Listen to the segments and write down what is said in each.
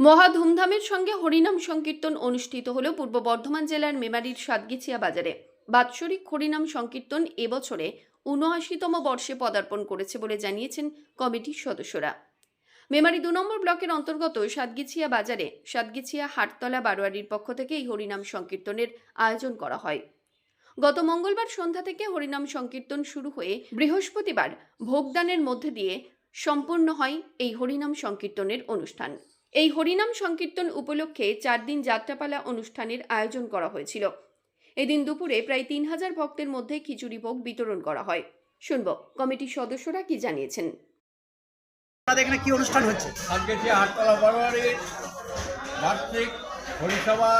মহা ধুমধামের সঙ্গে হরিনাম সংকীর্তন অনুষ্ঠিত হল পূর্ব বর্ধমান জেলার মেমারির সাতগিছিয়া বাজারে বাৎসরিক হরিনাম সংকীর্তন এবছরে উনআশিতম বর্ষে পদার্পণ করেছে বলে জানিয়েছেন কমিটির সদস্যরা। মেমারি দু নম্বর ব্লকের অন্তর্গত সাতগিছিয়া বাজারে সাতগিছিয়া হাটতলা বারোয়ারির পক্ষ থেকে এই হরিনাম সংকীর্তনের আয়োজন করা হয়। গত মঙ্গলবার সন্ধ্যা থেকে হরিনাম সংকীর্তন শুরু হয়ে বৃহস্পতিবার ভোগদানের মধ্যে দিয়ে সম্পূর্ণ হয় এই হরিনাম সংকীর্তনের অনুষ্ঠান। এই হরিনাম সংকীর্তন উপলক্ষে চার দিন যাত্রাপালা অনুষ্ঠানের আয়োজন করা হয়েছিল। এদিন দুপুরে প্রায় তিন হাজার ভক্তের মধ্যে খিচুড়ি ভোগ বিতরণ করা হয়। শুনব কমিটির সদস্যরা কি জানিয়েছেন? আপনাদের এখানে কি অনুষ্ঠান হচ্ছে? আজকে যে আটতলা বারোয়ারি বার্ষিক হরিসভা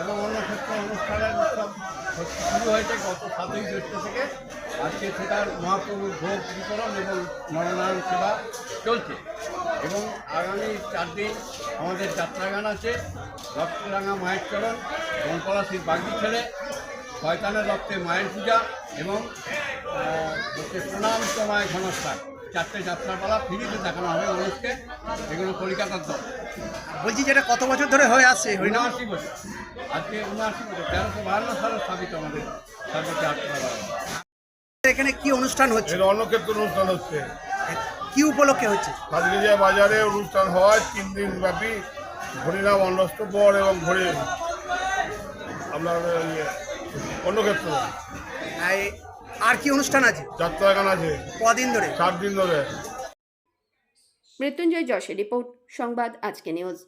এবং অন্য ক্ষেত্রে অনুষ্ঠানের উৎসব শুরু হয়েছে গত সাতই জ্যৈষ্ঠ থেকে। আজকে সেটার মহাপ্রভুর ভোগ বিতরণ এবং নরনারায়ণ সেবা চলছে। এবং আগামী চার দিন আমাদের যাত্রাগান আছে রক্তরাঙা মায়ের চরণ এবং পলাশির বাগদি ছেলে শয়তানের রক্তে মায়ের পূজা এবং হচ্ছে প্রণাম তোমায় ঘনস্থান। চারটে যাত্রাপালা ফ্রিতে দেখানো হবে মানুষকে এগুলো কলিকাতার দল। বলছি যেটা কত বছর ধরে হয়ে আসছে উনআশি বছর। আজকে উনআশি বছর তেরোশো বাহান্ন সালে স্থাপিত আমাদের যাত্রাপালা। এখানে কি অনুষ্ঠান হচ্ছে? এর অন্নক্ষেত্র অনুষ্ঠান হচ্ছে। কি উপলক্ষে হচ্ছে সাতগিরিয়া বাজারে অনুষ্ঠান হয় তিন দিন ব্যাপী হরিনাম অন্নস্তপর এবং ঘড়ি আপনার অন্য অন্নক্ষেত্র। আর আর কি অনুষ্ঠান আছে? যাত্রা গান আছে। কদিন ধরে? সাত দিন ধরে। মৃত্যুঞ্জয় যশের রিপোর্ট সংবাদ আজকে নিউজ।